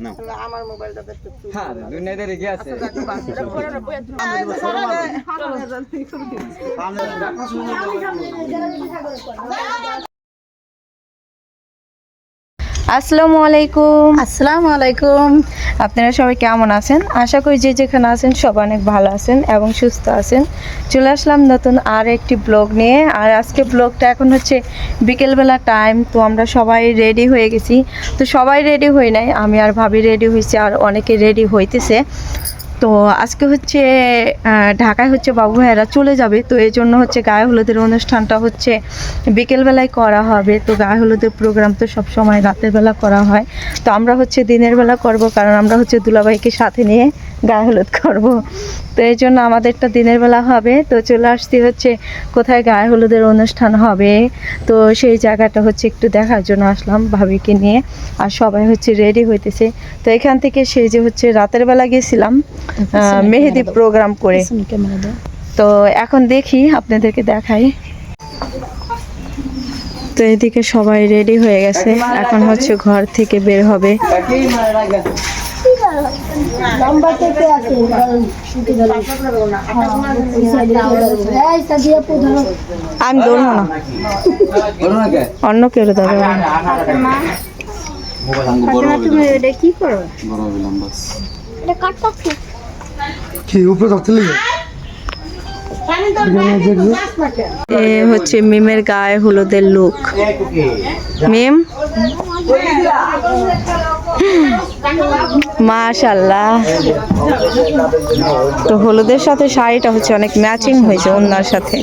না আমার মোবাইলটা হ্যাঁ দুনিয়াতে রেখে আছে। আসসালামু আলাইকুম। আসসালামু আলাইকুম। আপনারা সবাই কেমন আছেন? আশা করি যে যেখানে আছেন সব অনেক ভালো আছেন এবং সুস্থ আছেন। চলে আসলাম নতুন আর একটি ব্লগ নিয়ে। আর আজকে ব্লগটা এখন হচ্ছে বিকেলবেলা টাইম তো আমরা সবাই রেডি হয়ে গেছি। তো সবাই রেডি হই নাই, আমি আর ভাবি রেডি হয়েছি আর অনেকে রেডি হইতেছে। তো আজকে হচ্ছে ঢাকায় হচ্ছে বাবু ভাইয়েরা চলে যাবে, তো এই জন্য হচ্ছে গায়ে হলুদের অনুষ্ঠানটা হচ্ছে বিকেলবেলায় করা হবে। তো গায়ে হলুদের প্রোগ্রাম তো সব সময় রাতের বেলা করা হয়। তো আমরা হচ্ছে দিনের বেলা করব, কারণ আমরা হচ্ছে দুলাভাইকে সাথে নিয়ে গায়ে হলুদ করব। তো এই জন্য আমাদেরটা দিনের বেলা হবে। তো চলে আসছি হচ্ছে কোথায় গায়ে হলুদের অনুষ্ঠান হবে। তো সেই জায়গাটা হচ্ছে একটু দেখার জন্য আসলাম ভাবিকে নিয়ে। আর সবাই হচ্ছে রেডি হইতেছে। তো এখান থেকে সেই যে হচ্ছে রাতের বেলা গেছিলাম মেহেদি প্রোগ্রাম করে। তো এখন দেখি আপনাদেরকে দেখাই। তো এদিকে সবাই রেডি হয়ে গেছে। এখন হচ্ছে ঘর থেকে বের হবে। আমি ধরবো না। বলো না কে? অন্য কেউ ধরবে। না। তুমি এটা কি করো? কি উপরে থাকতে এ হচ্ছে মিমের গায়ে হলুদের লুক মিম? মাশাল্লাহ তো হলুদের সাথে শাড়িটা হচ্ছে অনেক ম্যাচিং হয়েছে ওনার সাথে।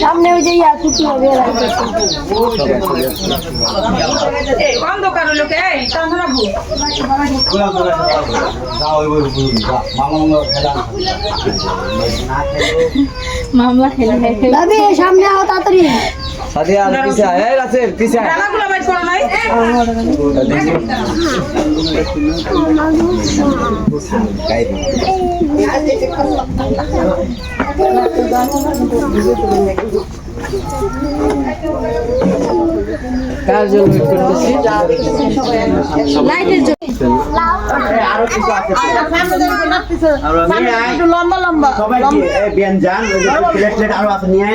সামনে ওই যে ইয়া কুচি হবে ভাবি সামনে আও তাড়াতাড়ি। সাদিয়া আর পিছে আয়। এই পিছে আয়। কার জন্য ওয়েট করতেছি। লম্বা লম্বা সবাই বিয়ান আরও আছে নিয়ে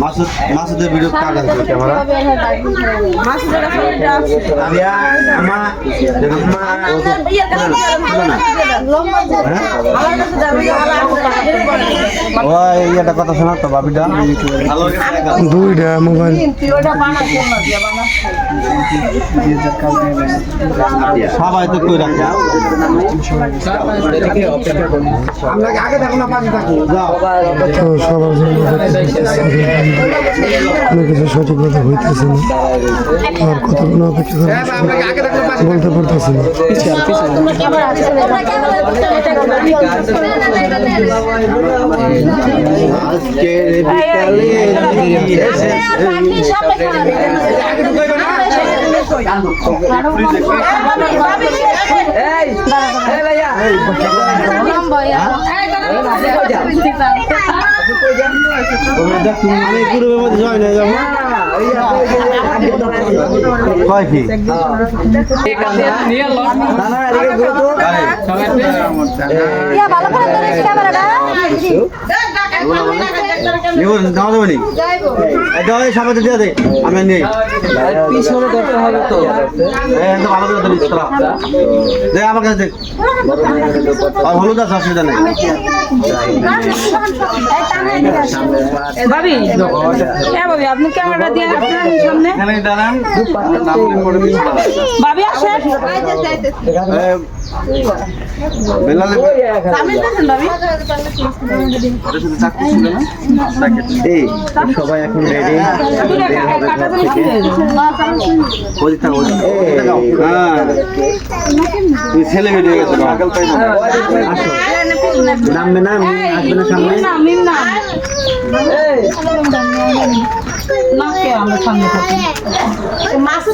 মাসুদ মাসুদের ভিডিও কাট আছে ক্যামেরা? আমা ওই এটা কথা শোনা তো বাবিটা দুইটা মোবাইল। সবাই তো কই রাখা এদিকে অপেক্ষা করুন যাও তো সবার জন্য অনেক কিছু সঠিকভাবে হইতেছে না। আর কতক্ষণ অপেক্ষা করে বলতে পারতেছি না। আজকে বিকালে এই ভাইয়া। আমি গ্রুপের মধ্যে জয়েন হয়ে যাব কয় কি ইয়া ভালো করে নিবো দাও দেবো নি? এই দাও এই সামনে দিয়ে দে আমি নেই পিছনে দেখতে হবে তো। একদম তোরা দে আমার কাছে দেখ আর হলুদ আছে অসুবিধা নেই। ভাবি হ্যাঁ ভাবি আপনি ক্যামেরা দিয়ে আপনার সামনে। দাঁড়ান। ভাবি আসেন। বেলালে এই সবাই এখন রেডি। হ্যাঁ। ছেলে বেরিয়ে গেছে নামবে না আসবে না সামনে?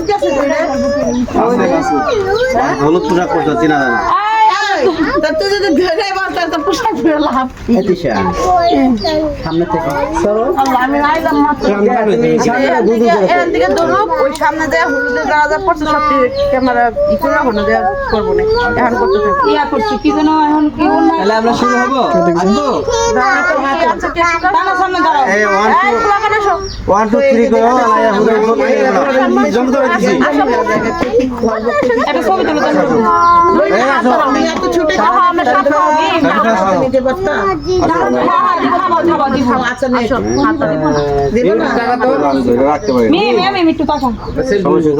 গেছে হলুদ পোশাক করছ চিনা জানা। তুই যদি ঘরে বাঁচতে তো পোশাক পরে লাভ এতিশা সামনে থেকে। আমি আইলাম মাত্র। এখান থেকে ধরুক ওই সামনে দেয়া হলুদের গাড়া যা পড়ছে সব ক্যামেরা ই করে রাখো না দেয়া করব না। এখন করতে ইয়া করছি কি যেন এখন কি তাহলে আমরা শুরু হব? আসব? দাঁড়া সামনে দাঁড়াও। এই ওয়ান টু পোলাপান এসো। ওয়ান টু থ্রি করে জমতে পারছি একটা ছবি তুলে হ্যাঁ, হ্যাঁ, আমরা সব খাব। এই, এটা খাও হ্যাঁ, হ্যাঁ, দিব, খাব, খাব, দিব। রাখতে পারি মিম, মিম, মিম, একটু তাকাও। সমস্যা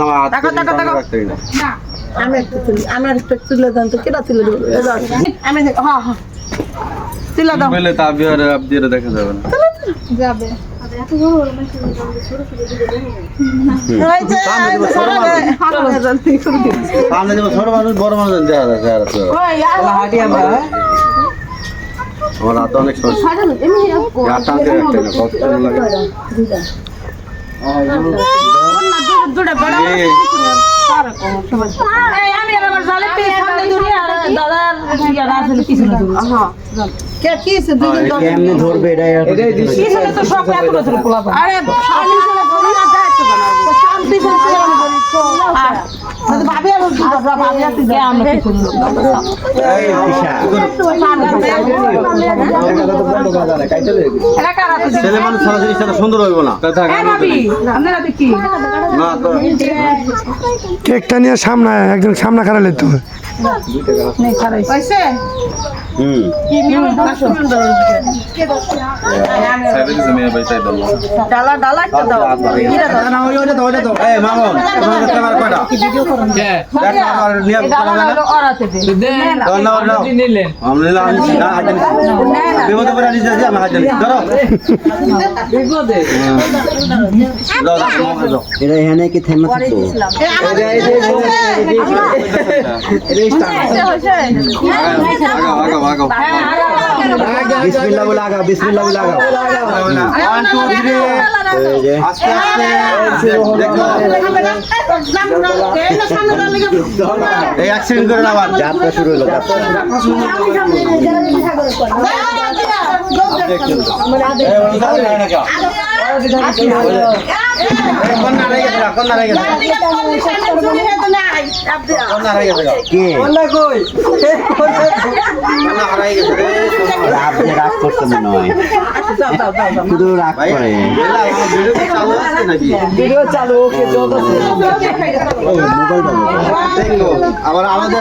আমার একটু আমার একটু তুলে দেন তো কেটা তুলে দেবো আমি হ্যাঁ, হ্যাঁ। তুলে দাও। বলে তা বিয়ারে আপ দেখা যাবে না এই ছোট মানুষ। বড় মানুষ দেখা যাচ্ছে আমরা। হ্যাঁ? হাতে অনেক কষ্ট লাগে। আমি আমার জালে পেয়ে দূরে আর দাদার পিছনে দূরে। কে এটাই আর ছেলে মানুষ সারা জিনিসটা সুন্দর হইব না। কেকটা নিয়ে সামনে একজন সামনে খারাপ তো। ডালা, ডালা একটা দাও। দাও। এই মামন কয়টা? এখানে কি থেমে থাকতো আগাও আগাও আগাও বিসমিল্লাহ বলে আগা বিসমিল্লাহ বলে আগা ওয়ান টু থ্রি আস্তে আস্তে দেখো এই অ্যাক্সিডেন্ট করে না আবার যাত্রা শুরু হলো যাত্রা এই ওটা না না কেউ এই গেছে কন্যা রয়ে গেছে কন্যা রয়ে গেছে কে? কন্যা কই? হারাই গেছে রে রাগ রাগ করছে মনে হয়। শুধু রাগ করে। ভিডিও চালু আছে নাকি? ভিডিও চালু ওকে চলতেছে মোবাইল বাবু দেখো আবার আমাদের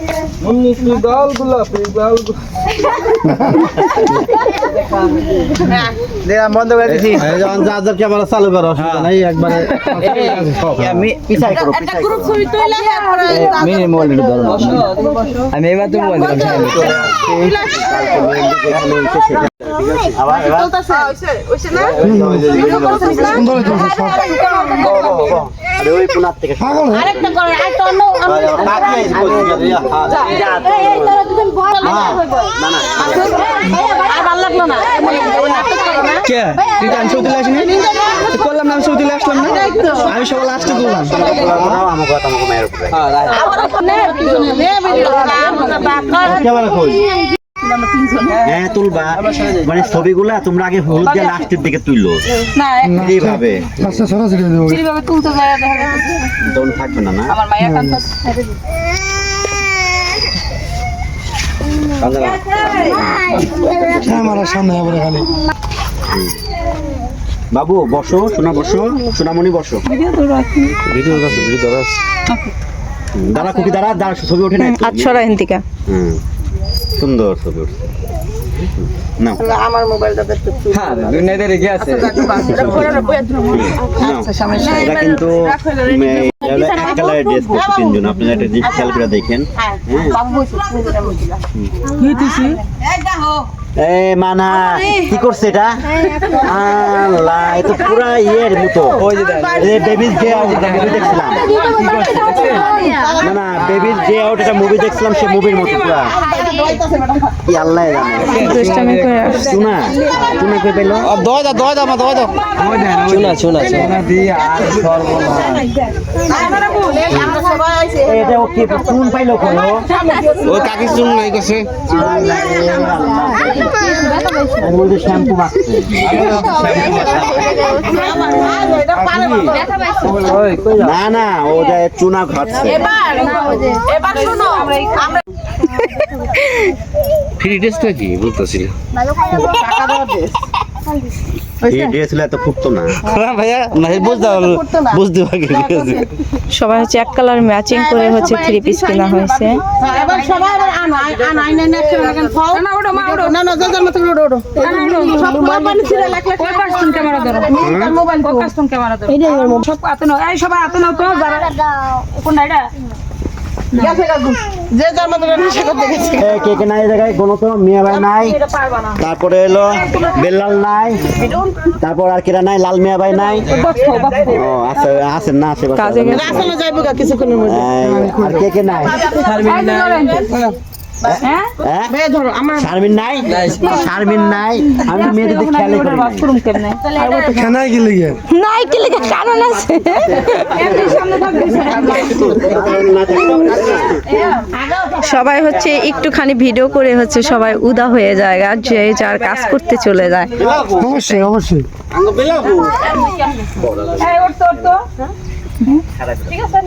বন্ধ করে দিছি যা ক্যামেরা চালু করো অসুবিধা নাই একবারে আমি পিছাই করো মিনি ধরো এবার তুমি মোবাইল করলাম না আমি শুনতে আসলাম না? আমি সব লাস্টে করলাম। আমার ক্যামেরা কই হ্যাঁ তুলবা। মানে ছবিগুলা তোমরা আগে হলুদ দিয়ে লাস্টের দিকে তুললো। এইভাবে। আচ্ছা সরাসরি দেবো। এইভাবে তুলতে যায় দেখা থাকবে না না? আমার মায়ের খালি বাবু বসো সোনা বসো সোনামণি বসো। ভিডিও দাঁড়া খুকি দাঁড়া দাঁড়া ছবি ওঠে না? আচ্ছা হিন্দিকা হুম। সুন্দর সুন্দর উঠছে না হ্যাঁ দুনিয়াতে রেখে। আছে? এটা কিন্তু এক কালারের ড্রেস করছে তিনজন। আপনারা একটা জিনিস খেয়াল করে দেখেন। হ্যাঁ এ মানা কি করছে এটা? আল্লাহ এ তো পুরা ইয়ের মতো। ওই যে বেবিস ডে আউট এটা মুভি দেখছিলাম। না। না ডে আউট এটা মুভি দেখছিলাম সে মুভির মতো পুরা। কি আল্লাহ জানে। দুষ্টামি করে শোনা শোনা কই পেল? দয় দাও দয় দাও মা দয় দাও। শোনা শোনা এটা ও কি কোন পাইলো কোন? ওই কাকি চুন নাই আমি বলছি শ্যাম্পু মাখছে না না ও যায় চুনা ঘাটছে ফ্রি ড্রেসটা কি বলতেছিল এই ড্রেস সবাই হচ্ছে এক কালার ম্যাচিং করে হচ্ছে থ্রি পিস কেনা হয়েছে মোবাইল সব হাতে নাও এই সবাই হাতে নাও তো কোনটা এটা কে কে নাই এই জায়গায় কোনো তো মিয়া ভাই নাই তারপরে এলো বেল্লাল নাই তারপর আর কিরা নাই লাল মিয়া ভাই নাই ও আছে আছেন না আছে আর কে কে নাই হ্যাঁ? হ্যাঁ? ভাই ধরো আমার শারমিন নাই? শারমিন নাই। আমি মেয়েদের দিকে খেয়ালই করি বাথরুম কেমনে? খেনাই গেলে গিয়ে নাই কি লেগে? কারণ আছে। এমনি সামনে থাকবে সবাই হচ্ছে একটুখানি ভিডিও করে হচ্ছে সবাই উদা হয়ে যায় আর যে যার কাজ করতে চলে যায়। অবশ্যই অবশ্যই। ঠিক আছে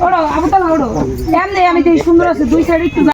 আমি সুন্দর আছে দুই সাইড একটু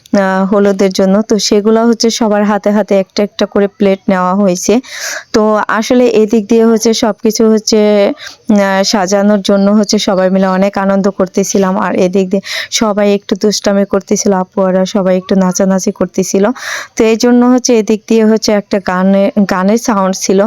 হলুদের জন্য। তো সেগুলো হচ্ছে সবার হাতে হাতে একটা একটা করে প্লেট নেওয়া হয়েছে। তো আসলে এদিক দিয়ে হচ্ছে সব কিছু হচ্ছে সাজানোর জন্য হচ্ছে সবাই মিলে অনেক আনন্দ করতেছিলাম। আর এদিক দিয়ে সবাই একটু দুষ্টামি করতেছিল, আপুয়ারা সবাই একটু নাচানাচি করতেছিল। তো এই জন্য হচ্ছে এদিক দিয়ে হচ্ছে একটা গানের গানের সাউন্ড ছিল।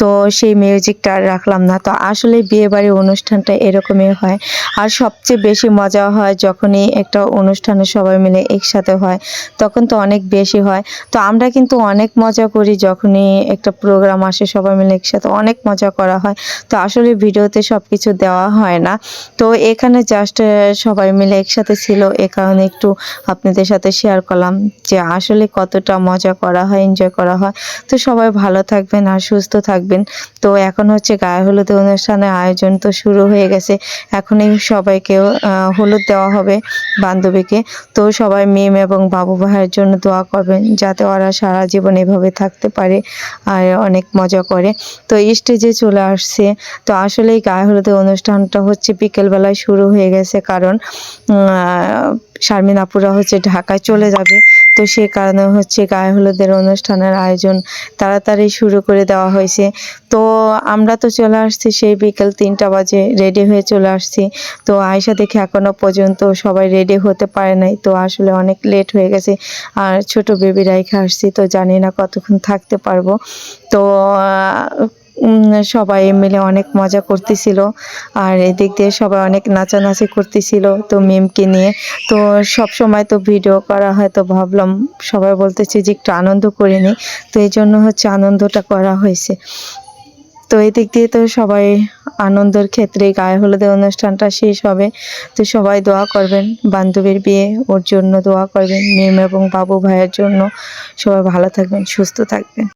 তো সেই মিউজিকটা আর রাখলাম না। তো আসলে বিয়ে বাড়ির অনুষ্ঠানটা এরকমই হয়। আর সবচেয়ে বেশি মজা হয় যখনই একটা অনুষ্ঠানে সবাই মিলে একসাথে হয়। তখন তো অনেক বেশি হয়। তো আমরা কিন্তু অনেক মজা করি যখনই একটা প্রোগ্রাম আসে, সবাই মিলে একসাথে অনেক মজা করা হয়। তো আসলে ভিডিওতে সব কিছু দেওয়া হয় না। তো এখানে জাস্ট সবাই মিলে একসাথে ছিল, এ কারণে একটু আপনাদের সাথে শেয়ার করলাম যে আসলে কতটা মজা করা হয় এনজয় করা হয়। তো সবাই ভালো থাকবেন আর সুস্থ থাকবেন। তো এখন হচ্ছে গায়ে হলুদ অনুষ্ঠানের আয়োজন তো শুরু হয়ে গেছে। এখনই সবাইকে হলুদ দেওয়া হবে বান্ধবীকে। তো সবাই মেম এবং বাবু ভাইয়ের জন্য দোয়া করবেন যাতে ওরা সারা জীবন এভাবে থাকতে পারে আর অনেক মজা করে। তো স্টেজে চলে আসছে। তো আসলে এই গায়ে হলুদের অনুষ্ঠানটা হচ্ছে বিকেলবেলায় শুরু হয়ে গেছে কারণ শারমিন আপুরা হচ্ছে ঢাকায় চলে যাবে। তো সে কারণে হচ্ছে গায়ে হলুদের অনুষ্ঠানের আয়োজন তাড়াতাড়ি শুরু করে দেওয়া হয়েছে। তো আমরা তো চলে আসছি সেই বিকেল তিনটা বাজে রেডি হয়ে চলে আসছি। তো আয়সা দেখে এখনও পর্যন্ত সবাই রেডি হতে পারে নাই। তো আসলে অনেক লেট হয়ে গেছে। আর ছোট বেবি রাইখে আসছি, তো জানি না কতক্ষণ থাকতে পারব। তো সবাই মিলে অনেক মজা করতেছিল। আর এদিক দিয়ে সবাই অনেক নাচানাচি করতেছিল তো মিমকে নিয়ে। তো সব সময় তো ভিডিও করা হয়, তো ভাবলাম সবাই বলতেছে যে একটু আনন্দ করে নিই। তো এই জন্য হচ্ছে আনন্দটা করা হয়েছে। তো এই দিক দিয়ে তো সবাই আনন্দের ক্ষেত্রে গায়ে হলুদের অনুষ্ঠানটা শেষ হবে। তো সবাই দোয়া করবেন, বান্ধবীর বিয়ে ওর জন্য দোয়া করবেন, মিম এবং বাবু ভাইয়ের জন্য। সবাই ভালো থাকবেন, সুস্থ থাকবেন।